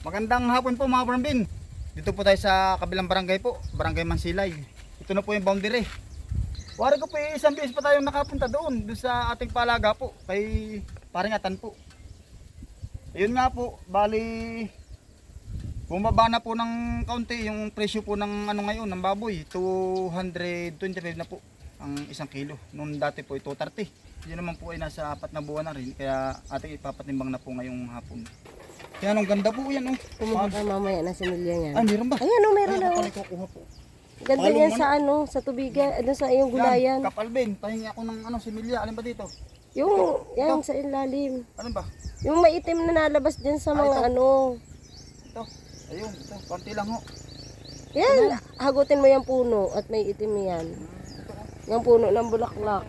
Magandang hapon po mga Parambin. Dito po tayo sa kabilang barangay po, Barangay Mansilay. Ito na po yung boundary. Wari ko po eh, isang beses pa tayong nakapunta doon, doon sa ating palaga po, kay Paringatan po. Ayun nga po, bali bumaba na po ng kaunti yung presyo po ng ano ngayon, ng baboy. 225 na po ang isang kilo. Noon dati po ito 30. Yun naman po ay nasa apat na buwan na rin, kaya ating ipapatimbang na po ngayong hapon. Yan, ang ganda po yan oh. Kumuha ka mamaya na similya niyan. Ay, meron ba? Ayan o, meron Ay, na. ako oh. kukuha po. Ganda Palong yan ano? sa ano, sa tubigan, ano sa iyong gulayan. Yan, Kapalben, pahingi ako ng ano, similya. Alin ba dito? Yung, yan sa ilalim. Alin ba? Yung maitim na nalabas dyan sa Ah, mga ito. ano. Ito. Ayun, ito. Konti lang ho. Yan, hagutin mo yung puno at may itim yan. Yung puno ng bulaklak.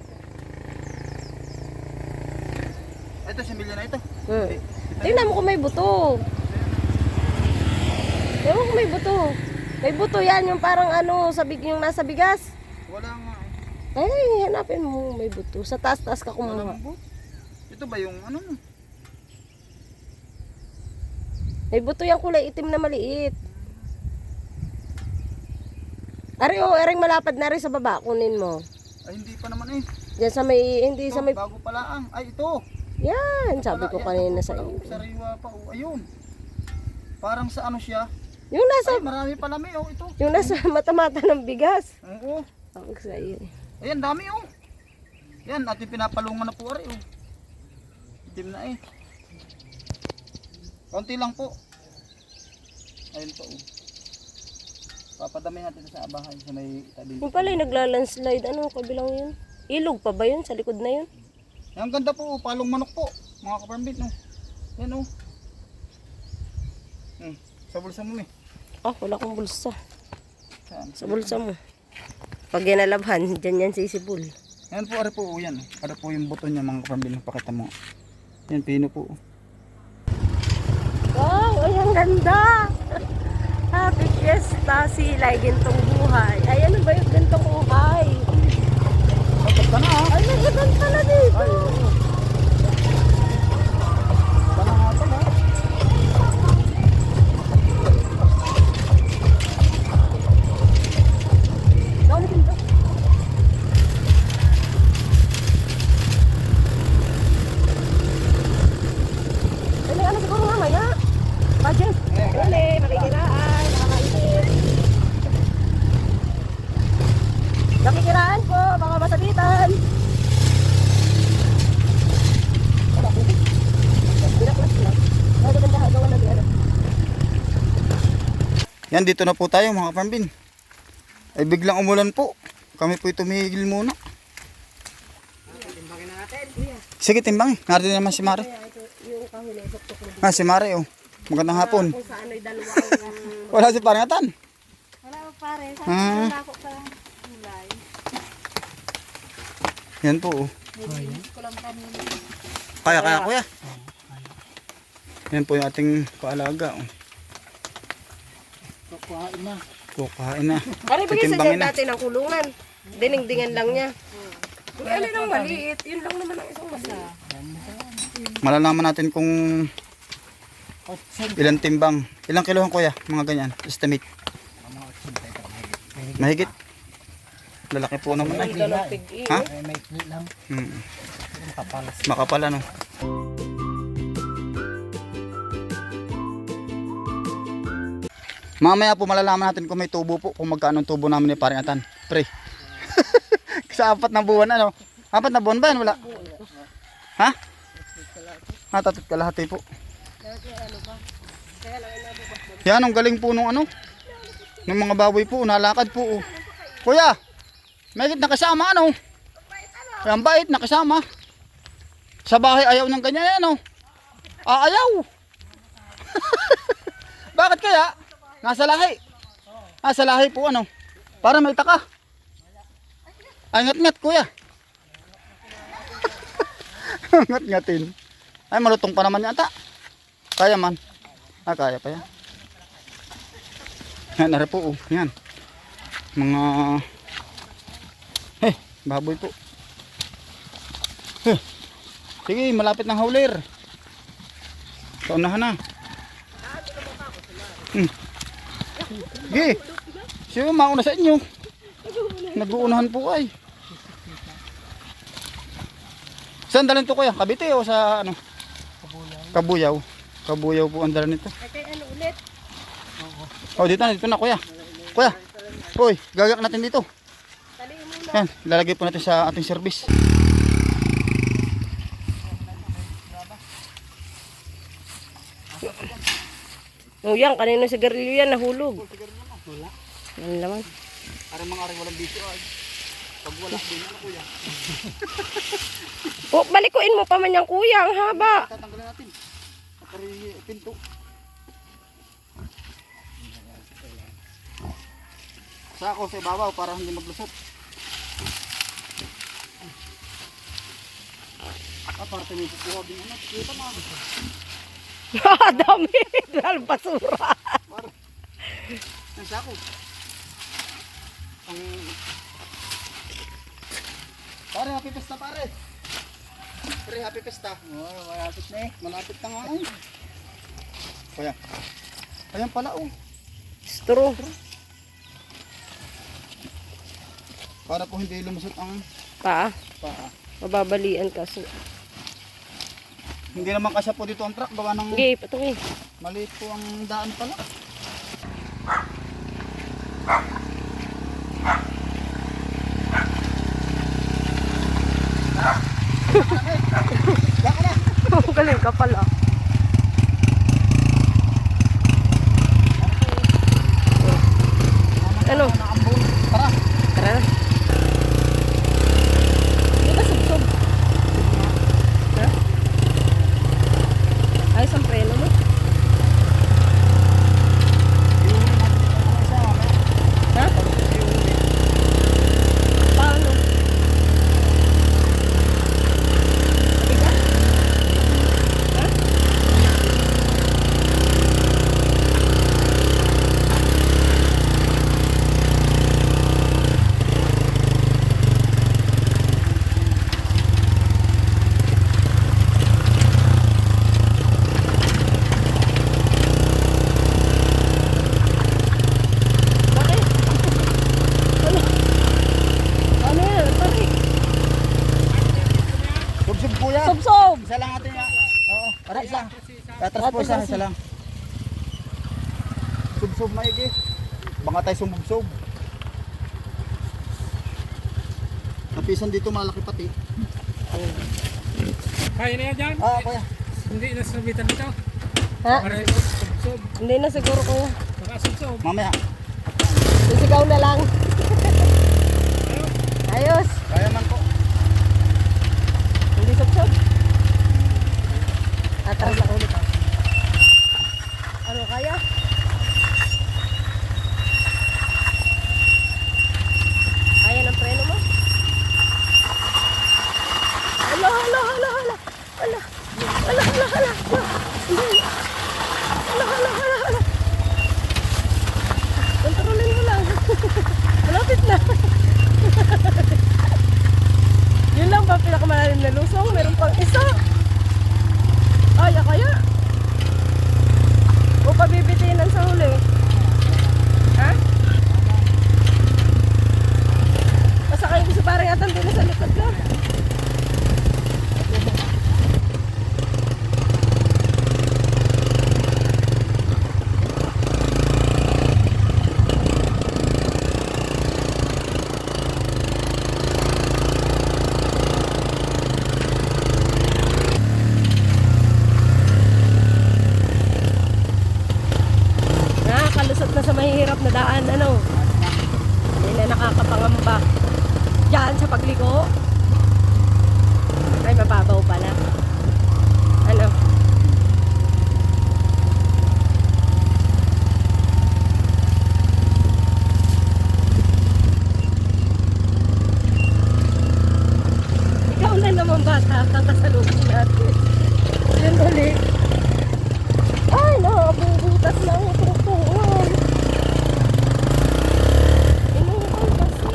Ito, similya na ito. Hmm. Tingnan mo kung may buto. Tingnan mo kung may buto. May buto yan, yung parang ano, sa big, yung nasa bigas. Wala nga. eh. Ay, hanapin mo, may buto. Sa taas-taas ka kumuha. Ito ba yung ano? May buto yung kulay itim na maliit. Ari o, ereng malapad na rin sa baba, kunin mo. Ay, hindi pa naman eh. Diyan sa may, hindi Ito, sa may, bago pala ang. Ay, ito. Yan, sabi ko kanina sa oh, Sariwa pa. Oh. Ayun. Parang sa ano siya. Yung nasa, Ay, marami pala may. Oh, ito. yung nasa mata-mata ng bigas. Oo. Tawag sa iyo. Ayan, dami oh. Yan, ating pinapalungan na po ari oh. Itim na eh. Konti lang po. Ayun po oh. Papadami natin sa bahay sa may tabi. Yung pala yung naglalandslide, ano, kabilang yun? Ilog pa ba yun? Sa likod na yun? Ang ganda po, oh, palong manok po. Mga kaparambit no. Yan oh. Hmm, sa bulsa mo eh. Ah, wala kong bulsa. Saan? Sa bulsa mo. Pag yan nalabhan, dyan yan sisibol. Yan po, ari po, oh, yan. Ari po yung buto niya mga kaparambit. Pakita mo. Yan, pino po. oh. Wow, ay ang ganda! Happy Fiesta, silay, gintong buhay. Ay, ano ba yung gintong buhay? Ay, nagaganda pala dito. Ay, Yan, dito na po tayo mga kaparambin. Ay biglang umulan po. Kami po tumigil muna. Sige, timbangin. Narito naman si Mare. Na Ah, si Mare oh. Magandang hapon. Wala si Parangatan. Wala pa pare, sa Ah, ako pa gulay. yan po oh. ko. Kaya, kaya kuya. Yan po yung ating paalaga oh. Kukuhain na. Kukain na. Pare, bigay sa dyan na. natin ang kulungan. Dinigdingan lang niya. Kung ano lang maliit, yun lang naman ang isang masa. Malalaman natin kung ilang timbang. Ilang kilohan kuya? Mga ganyan. Estimate. Mahigit. Lalaki po naman ay. Ng Ha? May lang. Hmm. Makapal ano. Mamaya po malalaman natin kung may tubo po, kung magkano ang tubo namin ni Paringatan. Pre. Sa apat na buwan ano? Apat na buwan ba yan? Wala. Ha? Ha, tatot kalahati po. Yan, ang galing po nung ano. Ng mga baboy po, nalakad po. oh. Kuya, may nakasama ano? Ang bait, nakasama. Sa bahay ayaw ng ganyan ano. Ah, ayaw. Bakit kaya? Nasa lahi. Nasa lahi po ano. Para may taka. Ay, ngat-ngat kuya. Ngat-ngatin. Ay, malutong pa naman yata. Kaya man. Ah, kaya pa yan. Yan, nara po. Oh. Yan. Mga... Eh, baboy po. Eh. Sige, malapit ng hauler. Kaunahan na. Hmm. Sige. Sige, mauna sa inyo. Nag-uunahan po ay. Saan dalhin to kuya? Kabite o sa ano? Kabuyaw. Kabuyaw po ang dala nito. Ay, kay ano ulit? Oh, dito na, dito na kuya. Kuya. Hoy, gagak natin dito. Yan, lalagay po natin sa ating service. Oh, yan. Kanina sa garilyo yan. Nahulog. Yan naman. Para mga ari walang bisyo ay. Pag wala din ano kuya. Oh, balikuin mo pa man yung kuya. Ang haba. Tatanggalin natin. Pari pinto. Sako sa ibabaw para hindi maglusot. Ah, tayo kukuha din ano. Kita mo. Dami. Dahil basura. Ang sako. Ang... Pare, happy pesta pare. Pare, happy pesta. Oh, malapit na eh. Malapit na nga ay. Kuya. Ayan pala oh. Straw. Para po hindi lumusot ang Pa. paa. Mababalian kasi. Hindi naman kasya po dito ang truck. Gawa ng Okay, patungi. maliit po ang daan pala. Ka pala. Ano? Nakambol. Tara. Tara na. Di ba subsob? Ha? Ayos ang preno mo. Ha? Paano? Mabigat? Ha? Bakit? Ano? Ano yan? Bakit? Subsub kuya. Subsob! Isa lang atin ya. Oo. Para isa. Po isa. Lang. Subsub maigi. Baka tayo sumubsob. Napisan dito malaki pati. Kaya na yan dyan. Ah, kuya. Hindi na sabitan dito. Ha? Para ito, subsob. Hindi na siguro ko. Baka subsob. Mamaya. Sisigaw na lang. Ayos. Kaya man po. Hindi subsob. Atras ako ulit. ah. Ano kaya? Kaya ng preno mo? Hala, hala, hala, hala. Hala. Hala, hala, hala. Hindi. Hala, hala, hala, hala. Kontrolin mo lang. Malapit na. Yun lang ba pinakamalalim na lusong? Meron pang isa. Ay, kaya. O pabibitinan sa huli. Ha? Masakay ko si parang atan din sa likod ko. Nakakalusot na sa mahihirap na daan, ano? Hindi na nakakapangamba. Diyan sa pagliko. Ay, mababaw pala. Ano? Ikaw na naman bata, kakasalubong natin. Yan ulit. Ay, nakabubutas na ang tungtungan. Inuukan kasi.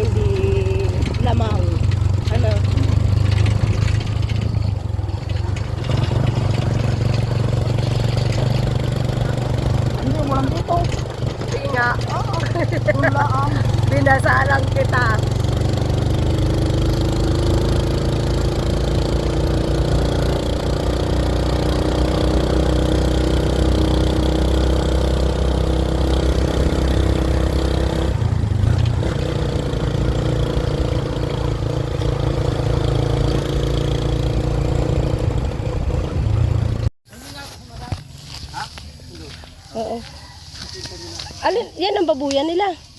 hindi lamang. Ano? Hindi, walang dito. Hindi nga. Ang. Binasalang kita. Oo. Alin, yan ang babuyan nila.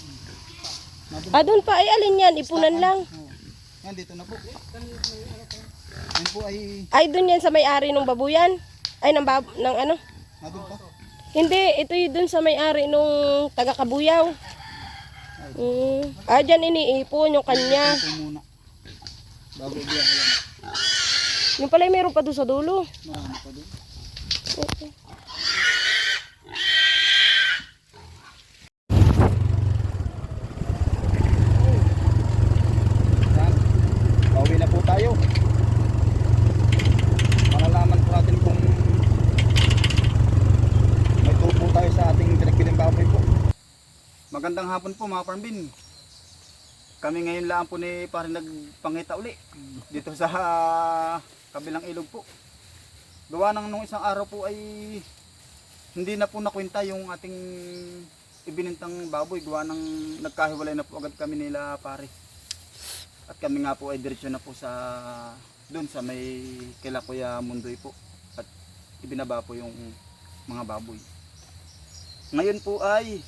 Ah, doon pa ay alin yan, ipunan lang. Yan, dito na po. Yan po ay, Ay, doon yan sa may-ari ng babuyan. Ay, ng, bab ng ano? nandun pa. Hindi, ito yung doon sa may-ari nung taga-kabuyaw. Mm. Ah, dyan iniipon yung kanya. Bago biya, ayan. Yung pala meron pa doon sa dulo. Marami pa doon. Okay. Yan. Pauwi na po tayo. Malalaman po natin kung may tubo tayo sa ating pinagpiling baboy po. Magandang hapon po mga farmbin. Kami ngayon lang po ni parang nagpangita uli dito sa kabilang ilog po. Gawa nang nung isang araw po ay hindi na po nakwenta yung ating ibinintang baboy. Gawa nang nagkahiwalay na po agad kami nila pare. At kami nga po ay diretsyo na po sa doon sa may kila Kuya Mundoy po. At ibinaba po yung mga baboy. Ngayon po ay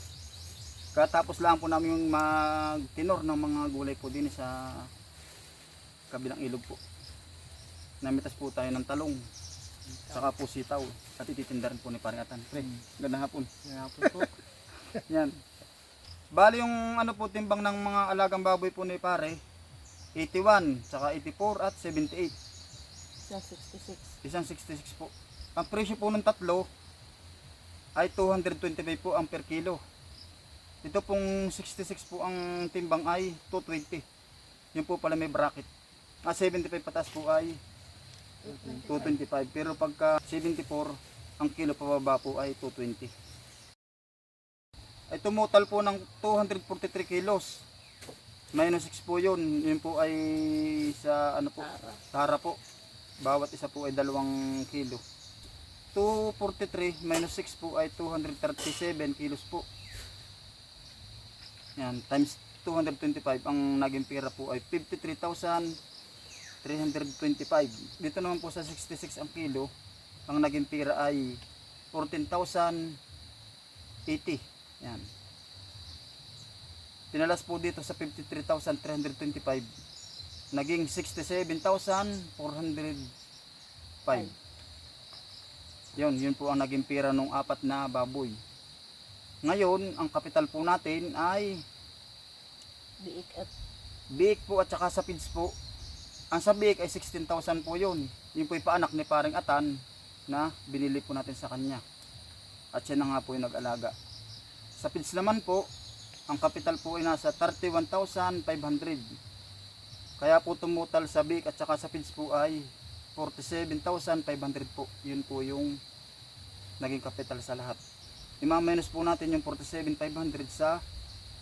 katapos lang po namin yung magtinor ng mga gulay po din sa kabilang ilog po. Namitas po tayo ng talong. Saka po sitaw. At ititinda rin po ni Paring Atan. Pre, gandang hapon. Gandang hapon po. Yan. Bali yung ano po timbang ng mga alagang baboy po ni Pare, 81, saka 84 at 78. Sa 66. Isang 66 po. Ang presyo po ng tatlo ay 225 po ang per kilo. Ito pong 66 po ang timbang ay 220. Yun po pala may bracket. Ah, 75 pataas po ay 225. Pero pagka 74, ang kilo pababa po ay 220. Ay total po ng 243 kilos. Minus 6 po yun. Yun po ay sa ano po, tara po. Bawat isa po ay dalawang kilo. 243 minus 6 po ay 237 kilos po. Yan, times 225 ang naging pera po ay 53,325. Dito naman po sa 66 ang kilo, ang naging pera ay 14,080. Yan. Pinalas po dito sa 53,325 naging 67,405. Yun, yun po ang naging pera nung apat na baboy. Ngayon, ang kapital po natin ay Biik at biik po at saka sa feeds po. Ang sa biik ay 16,000 po yun. Yun po yung paanak ni paring Atan na binili po natin sa kanya. At siya na nga po yung nag-alaga. Sa feeds naman po, ang kapital po ay nasa 31,500. Kaya po tumutal sa biik at saka sa feeds po ay 47,500 po. Yun po yung naging kapital sa lahat. Ima-minus po natin yung 47,500 sa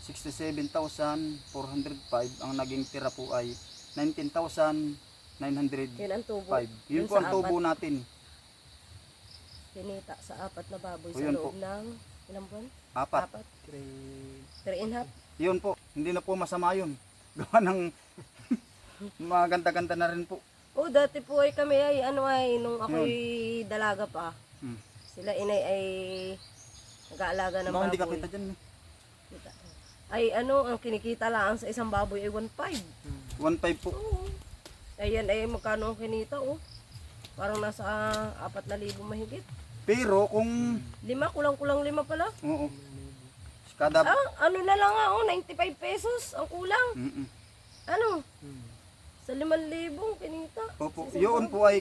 67,405. Ang naging tira po ay 19,905. yun ang tubo. Yun Yun po ang tubo apat. natin. Pinita sa apat na baboy O, sa loob ng ilang buwan? Apat. Apat. Three and a half. Yun po. Hindi na po masama yun. Gawa ng maganda-ganda na rin po. Oh, dati po ay kami ay ano ay nung ako'y dalaga pa. Hmm. Sila inay ay nag-aalaga ng Baka hindi ka baboy. kita dyan. Kita. Ay ano, ang kinikita lang sa isang baboy ay 1.5. 1.5 po. Oo. Ayan ay magkano ang kinita oh. Parang nasa apat na libo mahigit. Pero kung... Lima, kulang-kulang lima pala. Oo. Kada... Ah, ano na lang ah, oh, 95 pesos ang kulang. Mm-mm. Ano? Sa 5,000 kinita. Opo. Yun baboy. po ay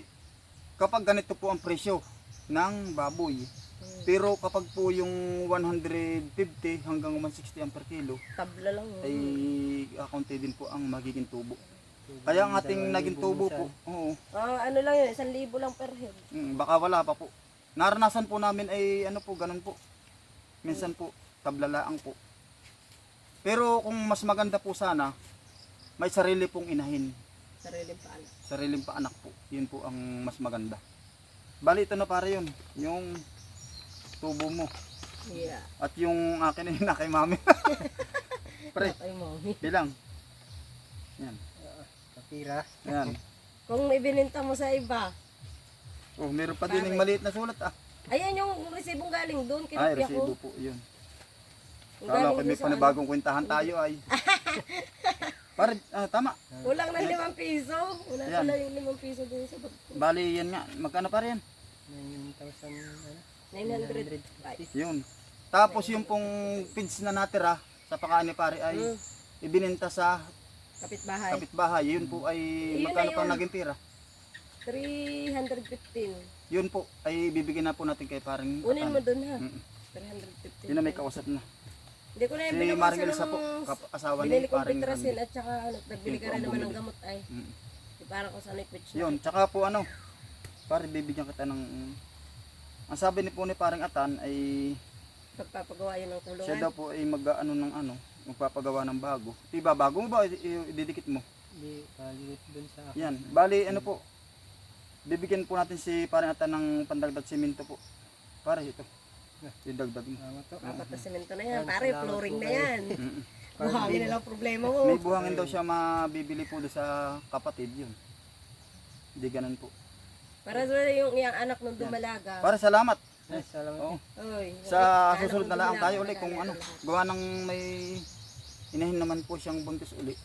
kapag ganito po ang presyo ng baboy. Pero kapag po yung 150 hanggang 160 ang per kilo, Tabla lang. ay akaunti din po ang magiging tubo. Kaya ang ating naging tubo po, oo, Ah, ano lang yun, isang libo lang per head. mm, baka wala pa po. Naranasan po namin ay ano po, ganun po. Minsan po, tablalaang po. Pero kung mas maganda po sana, may sarili pong inahin. Sariling paalam. Sariling paanak po. Yun po ang mas maganda. Bali, ito na para yun. Yung tubo mo. Yeah. At yung akin ay na kay mami. Pre, Ay, mommy. bilang. Yan. Kapira. Yan. Kung may bininta mo sa iba, Oh, meron pa din yung maliit na sulat ah. ayan yung resibong galing doon, Ay, kinopya resibo ko. po yun. Yung Kala galing ko doon may sa panibagong kwentahan tayo ay. Para, ah, tama. ano. Kulang ng limang piso. Wala Yan. pala yung limang piso doon sa bag. Bali, yan nga. Magkano pa rin? 9,000 ano? 900. Ay, Yun. Tapos yung pong pids na natira sa pakain ni pare ay Mm. ibininta sa kapitbahay. kapitbahay. Yun po ay Yun magkano na pa naging tira? 315. Yun po ay bibigyan na po natin kay paring Kunin mo doon ha. Mm. 315. Yun na may kausap na. Hindi ko na yung binuksan Maring Elsa po, asawa ni binili pitrasin Randy. at saka ano, nagbili ka rin naman ng gamot ay. Mm. Di parang kung saan i-twitch na. Yun, tsaka po ano, pare bibigyan kita ng ang sabi ni po ni parang Atan ay Pagpapagawa yun ng kulungan. siya daw po ay mag ano ng ano, magpapagawa ng bago. Diba bago mo ba ididikit mo? Hindi, palit dun sa akin. Yan, bali ano po. Bibigyan po natin si parang Atan ng pandagdag simento po. Pare ito. Idagdag mo. Salamat to. Apat na semento na yan. Pare, flooring na yan. Buhangin na lang problema mo. May buhangin daw siya mabibili po doon sa kapatid yun. Hindi ganun po. Para sa yung iyang anak nung dumalaga. Para salamat. Ay, salamat. Oo. Oy, Sa anak susunod nung na lang dumalaga, tayo ulit kung ano. Gawa ng may inahin naman po siyang buntis uli.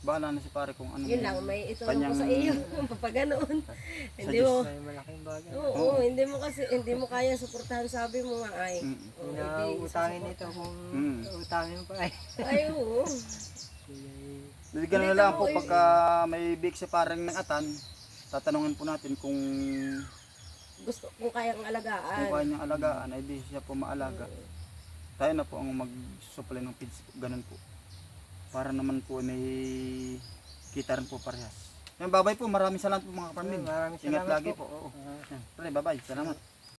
Bahala na si pare kung ano. Yun lang, may ito lang Kanyang- ko sa iyo. Papaganoon. hindi mo. May malaking bagay. Oo, hindi mo kasi hindi mo kaya suportahan sabi mo nga ay. Mm. Oo, Pinautangin hindi, ito kung Mm. utangin pa ay. Ay, oo. Bibigyan na lang po eh. pagka may big si parang ng atan. Tatanungin po natin kung Gusto kung kayang kung alagaan. kaya niyang alagaan ay di siya po maalaga. Tayo na po ang mag-supply ng feeds po. Ganun po. Para naman po may kita rin po parehas. Yan, babay po. Maraming salamat po mga kapamilya. Maraming Ingat salamat lagi po. po. Oo. Ah. Yan. Pre, bye-bye. Salamat.